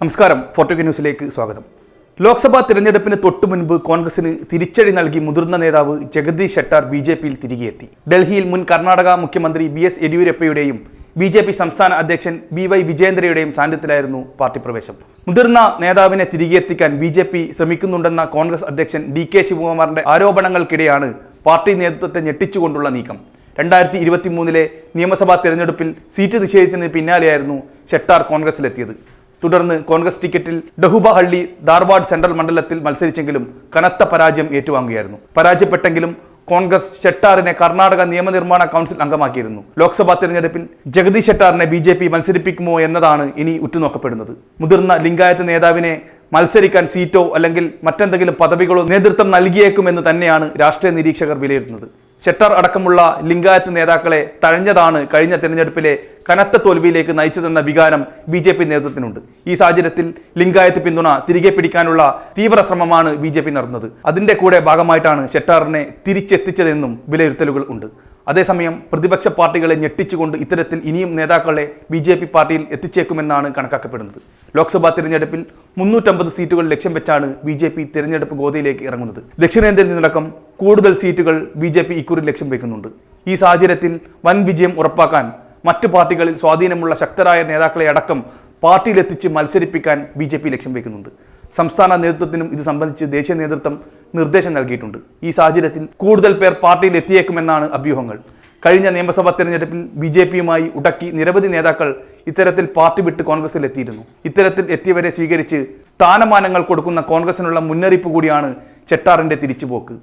നമസ്കാരം ഫോർട്ടുഗ ന്യൂസിലേക്ക് സ്വാഗതം. ലോക്സഭാ തിരഞ്ഞെടുപ്പിന് തൊട്ടു മുൻപ് കോൺഗ്രസിന് തിരിച്ചടി നൽകി മുതിർന്ന നേതാവ് ജഗദീഷ് ഷെട്ടാർ ബി ജെ പിയിൽ തിരികെയെത്തി. ഡൽഹിയിൽ മുൻ കർണാടക മുഖ്യമന്ത്രി ബി എസ് യെഡിയൂരപ്പയുടെയും ബി ജെ പി സംസ്ഥാന അധ്യക്ഷൻ ബി വൈ വിജേന്ദ്രയുടെയും സാന്നിധ്യത്തിലായിരുന്നു പാർട്ടി പ്രവേശം. മുതിർന്ന നേതാവിനെ തിരികെ എത്തിക്കാൻ ബി ജെ പി ശ്രമിക്കുന്നുണ്ടെന്ന കോൺഗ്രസ് അധ്യക്ഷൻ ഡി കെ ശിവകുമാറിന്റെ ആരോപണങ്ങൾക്കിടെയാണ് പാർട്ടി നേതൃത്വത്തെ ഞെട്ടിച്ചുകൊണ്ടുള്ള നീക്കം. രണ്ടായിരത്തി ഇരുപത്തി മൂന്നിലെ നിയമസഭാ തെരഞ്ഞെടുപ്പിൽ സീറ്റ് നിഷേധിച്ചതിന് പിന്നാലെയായിരുന്നു ഷെട്ടാർ കോൺഗ്രസിലെത്തിയത്. തുടർന്ന് കോൺഗ്രസ് ടിക്കറ്റിൽ ഡഹുബഹള്ളി ധാർവാഡ് സെൻട്രൽ മണ്ഡലത്തിൽ മത്സരിച്ചെങ്കിലും കനത്ത പരാജയം ഏറ്റുവാങ്ങുകയായിരുന്നു. പരാജയപ്പെട്ടെങ്കിലും കോൺഗ്രസ് ഷെട്ടാറിനെ കർണാടക നിയമനിർമ്മാണ കൗൺസിൽ അംഗമാക്കിയിരുന്നു. ലോക്സഭാ തെരഞ്ഞെടുപ്പിൽ ജഗദീഷ് ഷെട്ടാറിനെ ബി ജെ പി മത്സരിപ്പിക്കുമോ എന്നതാണ് ഇനി ഉറ്റുനോക്കപ്പെടുന്നത്. മുതിർന്ന ലിംഗായത്ത് നേതാവിനെ മത്സരിക്കാൻ സീറ്റോ അല്ലെങ്കിൽ മറ്റെന്തെങ്കിലും പദവികളോ നേതൃത്വം നൽകിയേക്കുമെന്ന് തന്നെയാണ് രാഷ്ട്രീയ നിരീക്ഷകർ വിലയിരുത്തുന്നത്. ഷെട്ടാർ അടക്കമുള്ള ലിംഗായത്ത് നേതാക്കളെ തഴഞ്ഞതാണ് കഴിഞ്ഞ തെരഞ്ഞെടുപ്പിലെ കനത്ത തോൽവിയിലേക്ക് നയിച്ചതെന്ന വികാരം ബി ജെ പി നേതൃത്വത്തിനുണ്ട്. ഈ സാഹചര്യത്തിൽ ലിംഗായത്ത് പിന്തുണ തിരികെ പിടിക്കാനുള്ള തീവ്ര ശ്രമമാണ് ബി ജെ പി നടന്നത്. അതിന്റെ കൂടെ ഭാഗമായിട്ടാണ് ഷെട്ടാറിനെ തിരിച്ചെത്തിച്ചതെന്നും വിലയിരുത്തലുകൾ ഉണ്ട്. അതേസമയം പ്രതിപക്ഷ പാർട്ടികളെ ഞെട്ടിച്ചുകൊണ്ട് ഇത്തരത്തിൽ ഇനിയും നേതാക്കളെ ബി ജെ പി പാർട്ടിയിൽ എത്തിച്ചേക്കുമെന്നാണ് കണക്കാക്കപ്പെടുന്നത്. ലോക്സഭാ തിരഞ്ഞെടുപ്പിൽ മുന്നൂറ്റമ്പത് സീറ്റുകൾ ലക്ഷ്യം വെച്ചാണ് ബി ജെ പി തിരഞ്ഞെടുപ്പ് ഗോതയിലേക്ക് ഇറങ്ങുന്നത്. ദക്ഷിണേന്ത്യയിൽ നിന്നടക്കം കൂടുതൽ സീറ്റുകൾ ബി ജെ പി ഇക്കുറി ലക്ഷ്യം വെക്കുന്നുണ്ട്. ഈ സാഹചര്യത്തിൽ വൻ വിജയം ഉറപ്പാക്കാൻ മറ്റു പാർട്ടികളിൽ സ്വാധീനമുള്ള ശക്തരായ നേതാക്കളെ അടക്കം പാർട്ടിയിലെത്തിച്ച് മത്സരിപ്പിക്കാൻ ബി ജെ പി ലക്ഷ്യം വെക്കുന്നുണ്ട്. സംസ്ഥാന നേതൃത്വത്തിനും ഇത് സംബന്ധിച്ച് ദേശീയ നേതൃത്വം നിർദ്ദേശം നൽകിയിട്ടുണ്ട്. ഈ സാഹചര്യത്തിൽ കൂടുതൽ പേർ പാർട്ടിയിൽ എത്തിയേക്കുമെന്നാണ് അഭ്യൂഹങ്ങൾ. കഴിഞ്ഞ നിയമസഭാ തെരഞ്ഞെടുപ്പിൽ ബി ജെ പിയുമായി ഉടക്കി നിരവധി നേതാക്കൾ ഇത്തരത്തിൽ പാർട്ടി വിട്ട് കോൺഗ്രസിൽ എത്തിയിരുന്നു. ഇത്തരത്തിൽ എത്തിയവരെ സ്വീകരിച്ച് സ്ഥാനമാനങ്ങൾ കൊടുക്കുന്ന കോൺഗ്രസിനുള്ള മുന്നറിയിപ്പ് കൂടിയാണ് ചെട്ടാറിന്റെ തിരിച്ചുപോക്ക്.